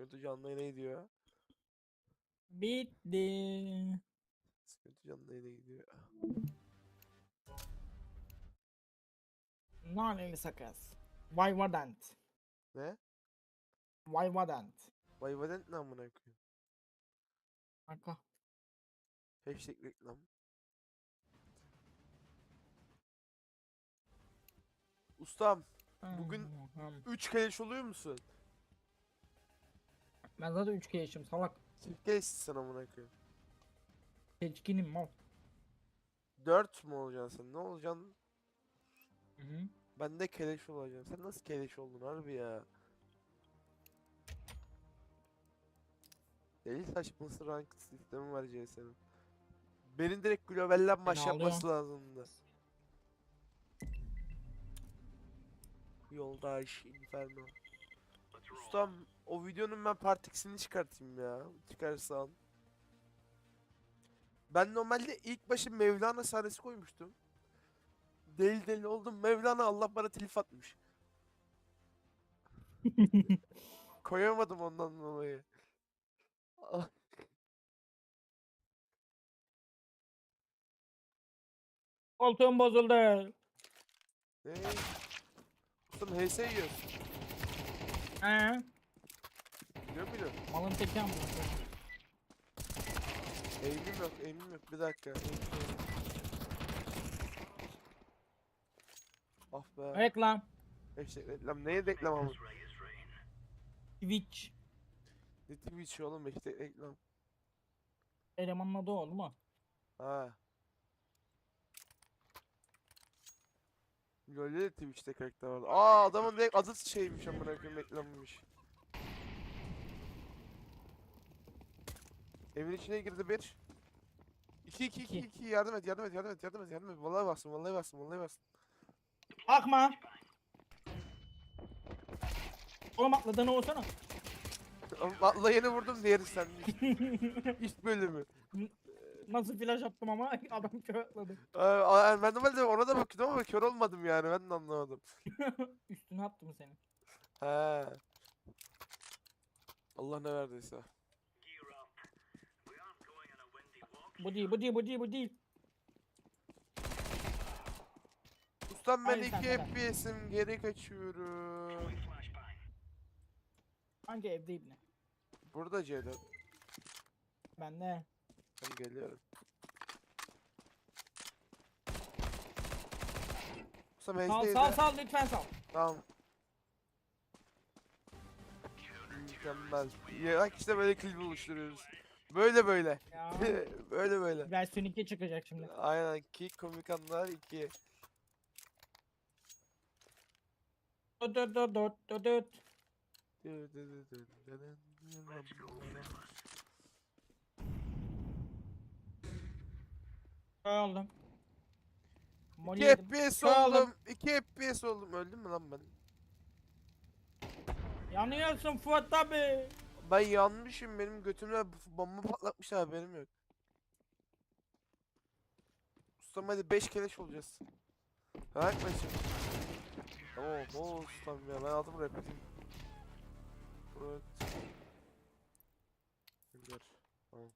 Sıkıntı canlı yayına gidiyor. Bitti. Sıkıntı canlı yayına gidiyor. Naneli sakız. Vayvadant. Ne? Vayvadant. Vay vadent ne amına koyayım? Arka. Hashtag reklam. Ustam, Bugün- Hmm, 3 keleş oluyor musun? Ben zaten 3 yaşım salak. Çift sen amına koyayım. Seçkinim mal. 4 mu olacaksın sen? Ne olacaksın? Hı hı. Ben de keleş olacağım. Sen nasıl keleş oldun harbi ya? Deli saçması rank sistemi var CS'nin. Benim direkt globalden maç ağlıyor. yapması lazımdı. Yoldaş Inferno. Ustam o videonun ben part X'ini çıkartayım ya. Çıkarsan. Ben normalde ilk başı Mevlana sahnesi koymuştum. Deli deli oldum. Mevlana Allah bana telif atmış. Koyamadım ondan dolayı. Ah, Koltuğum bozuldu. Ne? Ustam HS yiyorsun. He. Biliyor muydun? Malın teki ama. Eğimim yok, eğimim yok. Bir dakika. eğimim yok. Ah be. Reklam. Hashtag reklam. Neye reklam ama? Twitch. Ne Twitch oğlum hashtag reklam. Elemanın adı o değil mi? Ha. LoL'de de Twitch'te karakter vardı. Aa adamın direkt adı şeymiş amına koyayım reklammış. Evin içine girdi bir. 2 2 2 İki. 2 yardım et yardım et yardım et yardım et yardım et. Vallahi bastım vallahi bastım vallahi bastım. Bakma. Oğlum atladığını olsana. Atla yeni vurdum diğeri sen. İlk bölümü. Nasıl flash attım ama adam kör atladı. Aa, ben normalde ona da bakıyordum ama kör olmadım yani ben de anlamadım. Üstüne attım seni. He. Allah ne verdiyse. Bu değil, bu değil, bu değil, bu değil. Ustam ben Hayır, 2 sen de. FPS'im geri kaçıyorum. Hangi evde ibne? Burada Ceylan. Ben de. Ben geliyorum. Ustam Sal, HD'de. sal, sal, lütfen sal. Tamam. Mükemmel. Ya bak işte böyle klip oluşturuyoruz. Böyle böyle. Ya. böyle böyle. Versiyon 2 çıkacak şimdi. Aynen ki komik anlar 2. Dot dot dot dot dot dot. Kör oldum. Moli 2 yedim. FPS olun. oldum. 2 FPS oldum. Öldüm mü lan ben? Yanıyorsun Fuat abi. Ben yanmışım. Benim götümde b- bomba patlatmış haberim yok. Ustam hadi 5 keleş olacağız. Merak mı Tamam o ustam ya ben aldım repetim. Evet. Güzel. Tamam.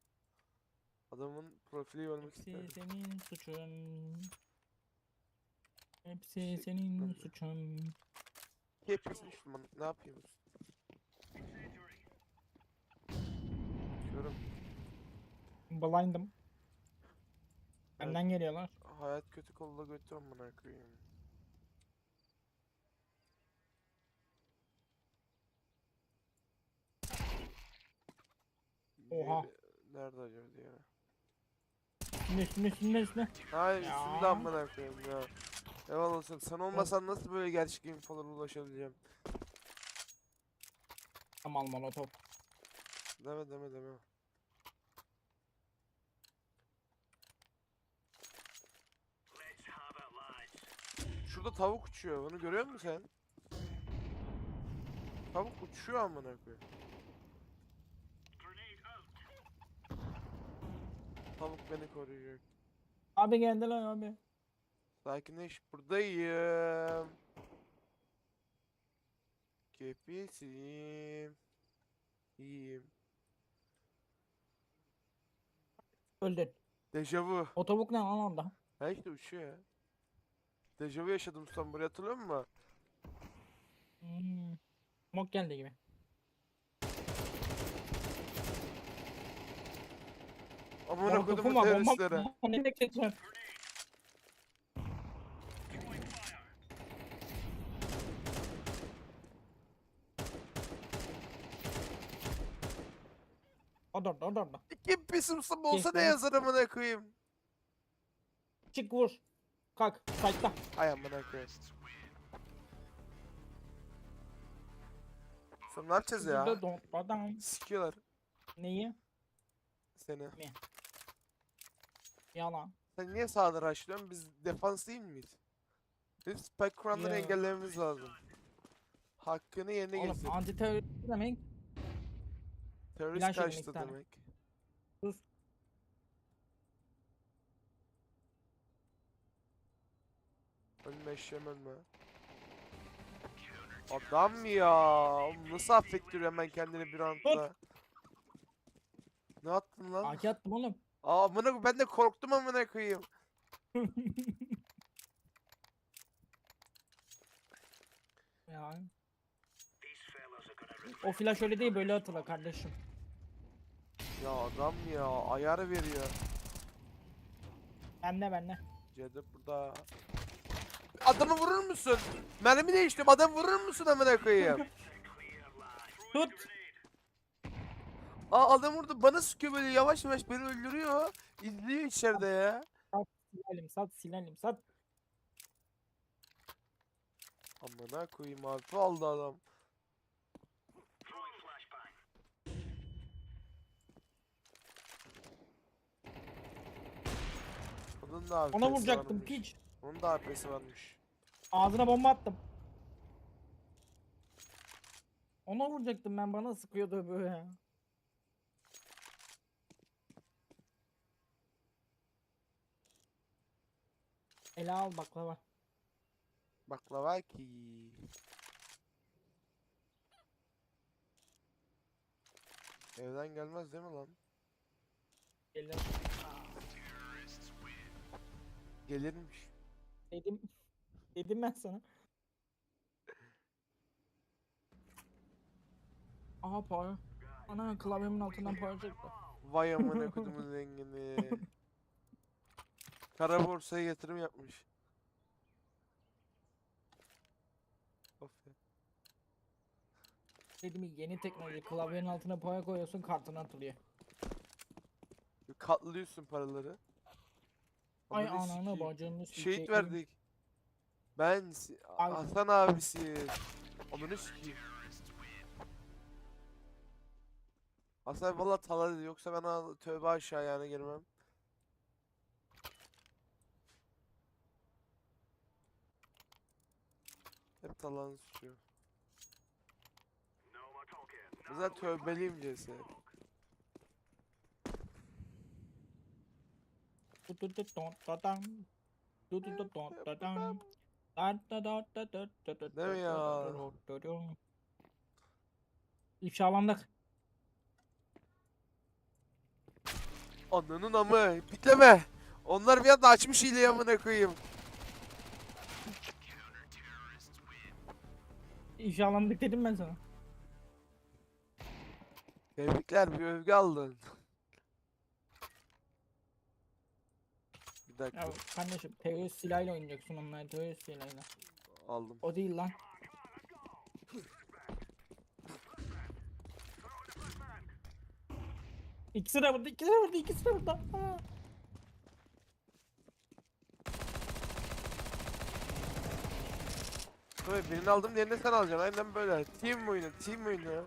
Adamın profili görmek Hepsi isterim. senin suçun. Hepsi senin suçun. Hepsi düşman. Ne yapayım? Körüm. Blind'ım. Benden geliyorlar. Hayat kötü kolla götür amına koyayım. Oha. Diğeri- Nerede acaba diğeri? Üstüne üstüne üstüne üstüne. Hayır üstünde amına koyayım ya. Eyvallah olsun. Sen olmasan nasıl böyle gerçek infolara ulaşabileceğim? Amal molotov. Deme deme deme. Şurada tavuk uçuyor. Bunu görüyor musun sen? Tavuk uçuyor amına koyayım. Tavuk beni koruyacak. Abi geldiler abi. Sakinleş buradayım. Kepisim. İyiyim. Öldün. Dejavu. Otobuk ne lan orada? Ha işte uçuyor ya. Dejavu yaşadım ustam buraya hatırlıyor musun? Hmm. Mok geldi gibi. Amına Molotofu kodumun var, bomba teröristlere. bomba ne bekliyorsun? Orada orada orada orada. İki pis ustam olsa ne yazar amına koyayım. Çık vur. Kalk. Fight'ta. Ay amına koyayım. Sonra ne yapacağız ya? Burada don- adam. Sikiyorlar Neyi? seni. Yalan. Sen niye sağda rushlıyorsun? Biz defans değil miyiz? Biz spike kuranları Ya. engellememiz lazım. Hakkını yerine Oğlum getir. anti terörist demek. Terörist flash yedim iki karşıtı tane. demek. Sus. Ölme eşeğim ölme. Adam ya. Oğlum Nasıl affettiriyor hemen kendini bir anda. Ne attın lan? AK attım oğlum. Aa amına ben de korktum amına koyayım. ya. O flash öyle değil böyle atılır kardeşim. Ya adam ya ayar veriyor. Bende bende. Cedip burada. Adamı vurur musun? Mermi değiştim. Adamı vurur musun amına koyayım? Tut. Aa adam vurdu. Bana sıkıyor böyle yavaş yavaş beni öldürüyor. İzliyor içeride ya. Silelim sat silelim sat. Amına koyayım abi. aldı adam. Onun da AWP'si Ona vuracaktım varmış. piç. Onun da AWP'si varmış. Ağzına bomba attım. Ona vuracaktım ben bana sıkıyordu böyle Ele al baklava. Baklava ki. Evden gelmez değil mi lan? Gelir. Gelirmiş. Dedim. Dedim ben sana. Aha para. Ana klavyemin altından para çıktı. Vay amına kodumun zengini. Kara borsaya yatırım yapmış. Of ya. Dedim yeni teknoloji klavyenin altına para koyuyorsun kartına atılıyor. Katlıyorsun paraları. Ay Amına ananı sikeyim. bacını Şehit sikeyim. verdik. Ben si- Ay. Hasan abisi. Onu sikeyim. Hasan valla tala dedi yoksa ben al- tövbe aşağı yani girmem. Hep talanın suçu. Güzel tövbeliyim CS. Du du du don da dam. Du du du don da dam. Da da da da da da da Değil mi ya? İfşalandık. Ananın amı bitleme. Onlar bir anda açmış hileyi amına koyayım. İfşalandık dedim ben sana. Tebrikler bir övgü aldın. Bir dakika Ya kardeşim terörist silahıyla oynayacaksın onlar terörist silahıyla. aldım. O değil lan. İkisi de burada, ikisi de burada, ikisi de burada. Aa. Tabii birini aldım diğerini sen alacaksın. Aynen böyle. Team oyunu, team oyunu.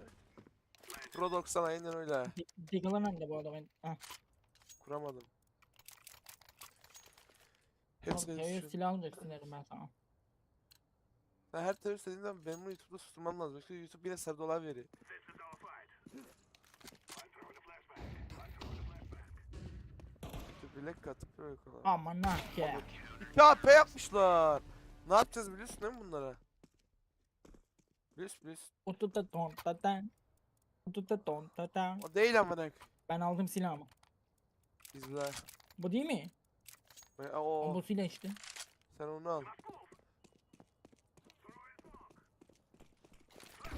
Pro 90 aynen öyle. Diggle'ı nerede bu arada ben? Kuramadım. Hepsini terörist düşün. silah alacaksın dedim ben sana. Ben her terörist dediğimden benim bunu YouTube'da susturmam lazım. Yoksa YouTube yine sarı dolar veriyor. YouTube bilek katıp böyle kolay. Aman ne ya. 2 AP yapmışlar. Ne yapacağız biliyorsun değil mi bunlara? Don da dan. Tut tut don tut don. O değil amına. Ben aldım silahımı. İzle. Bu değil mi? Ve- O bu silah işte. sen onu al.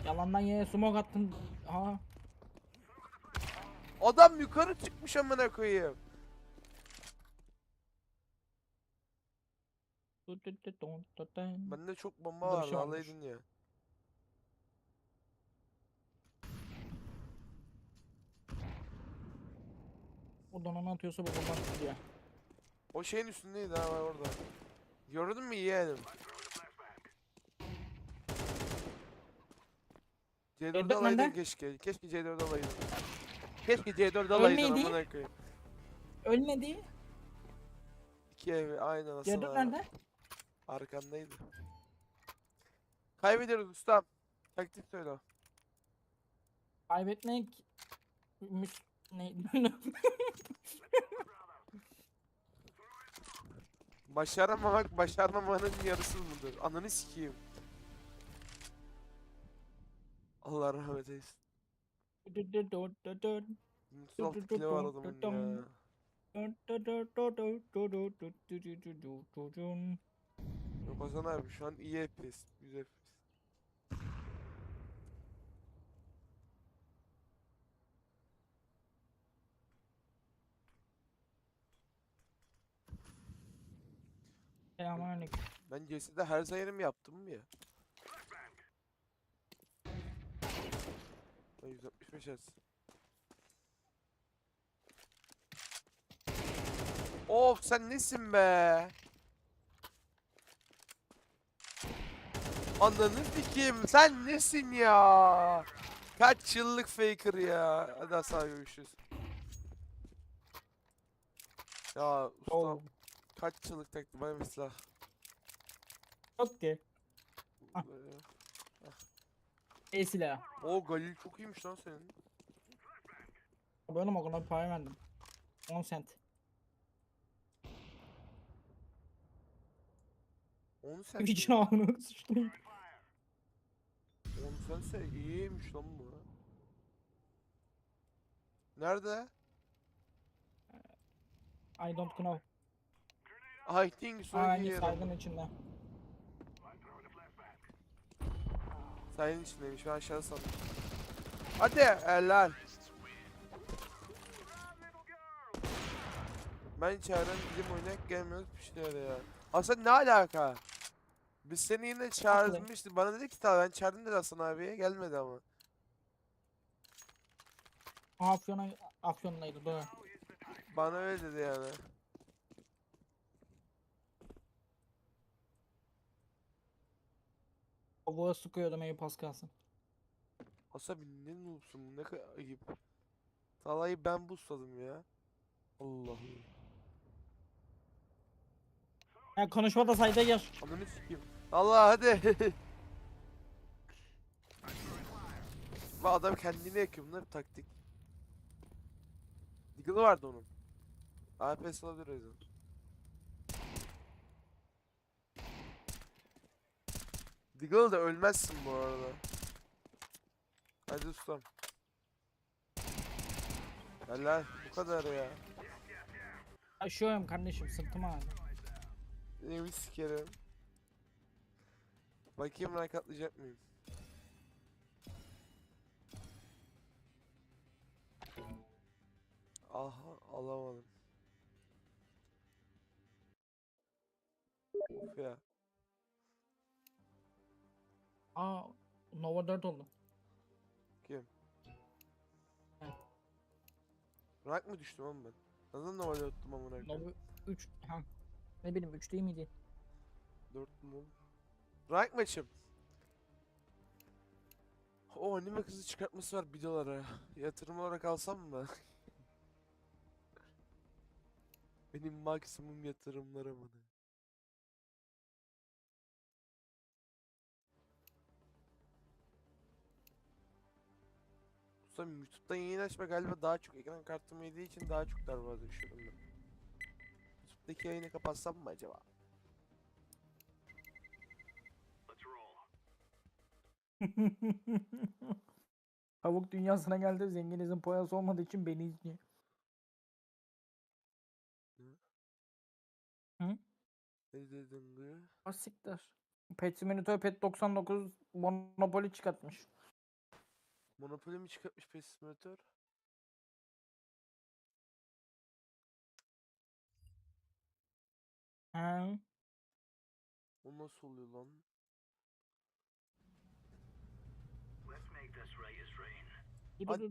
Yalandan yere smoke attın. Ha. Adam yukarı çıkmış amına koyayım. Tut tut tut don tut don. Bende çok bomba bir vardı şey alaydın ya. Oradan onu atıyorsa bu bomba gidiyor. O şeyin üstündeydi ha var orada. Gördün mü yeğenim? C4 C4 alaydın keşke. Keşke C4 alaydın. Keşke C4 alaydın Ölmeydi. amına koyayım. Ölmedi. İki evi aynı anasını. C4 nerede? Arkandaydı. Kaybediyoruz ustam. Taktik söyle. Kaybetmek müs ne? Başaramamak başarmamanın yarısı mıdır? Ananı sikeyim. Allah rahmet eylesin. Altı kilo var adamın ya. Yok Hasan abi şu an iyi FPS. Güzel FPS. Selamünaleyküm. Ben CS'de her zayırımı yaptım mı ya? Ben 165 Hz. Of sen nesin be? Ananı sikeyim sen nesin ya? Kaç yıllık faker ya? Hadi Hasan görüşürüz. Ya usta Oh. Kaç yıllık taktım ben mesela. Ah. E silah. O Galil çok iyiymiş lan senin. Benim o kadar para verdim. 10 cent. 10 sen. Bir ağını sıçtım. 10 sense iyiymiş lan bu. Nerede? I don't know. I think so Aynı here. saygın içinde. Sayın içindeymiş ben aşağı sandım. Hadi helal. Ben içeriden bizim oynak gelmiyoruz bir şeyler ya. Hasan ne alaka? Biz seni yine çağırmıştık. Bana dedi ki tamam ben çağırdım dedi Hasan abiye gelmedi ama. Afyon'a Afyon'daydı doğru. Bana öyle dedi yani. Tavuğa sıkıyordum iyi pas kalsın. Hasan ne noobsun bu ne kadar ayıp. Salayı ben busladım ya. Allah'ım. Ya konuşmada sayda gir. Ananı sikeyim. Allah hadi. Bak adam kendini yakıyor bunlar bir taktik. Deagle'ı vardı onun. APS olabilir o yüzden. Deagle da ölmezsin bu arada. Hadi ustam. Helal bu kadar ya. Aşıyorum kardeşim sırtıma ağrı. Neyimi sikerim. Bakayım rank atlayacak mıyım? Aha alamadım. Of ya. Aa Nova 4 oldu. Kim? Evet. Rank mı düştüm oğlum ben? Neden normalde yuttum amına koyayım? Nova 3 ha. Ne bileyim 3 değil miydi? 4 mü? Rank maçım. O anime kızı çıkartması var 1 dolara. Yatırım olarak alsam mı? Benim maksimum yatırımlarım onu. Ustam YouTube'dan yayın açma galiba daha çok ekran kartımı yediği için daha çok darbe düşüyorum ben. YouTube'daki yayını kapatsam mı acaba? Tavuk dünyasına geldi. Zenginizin poyası olmadığı için beni izliyor. Ne dedin gı? O siktir. Pet Simulator Pet 99 Monopoly çıkartmış. Monopoly mi çıkartmış PES Simulator? Ha. O nasıl oluyor lan? Dur, Hadi dur, dur.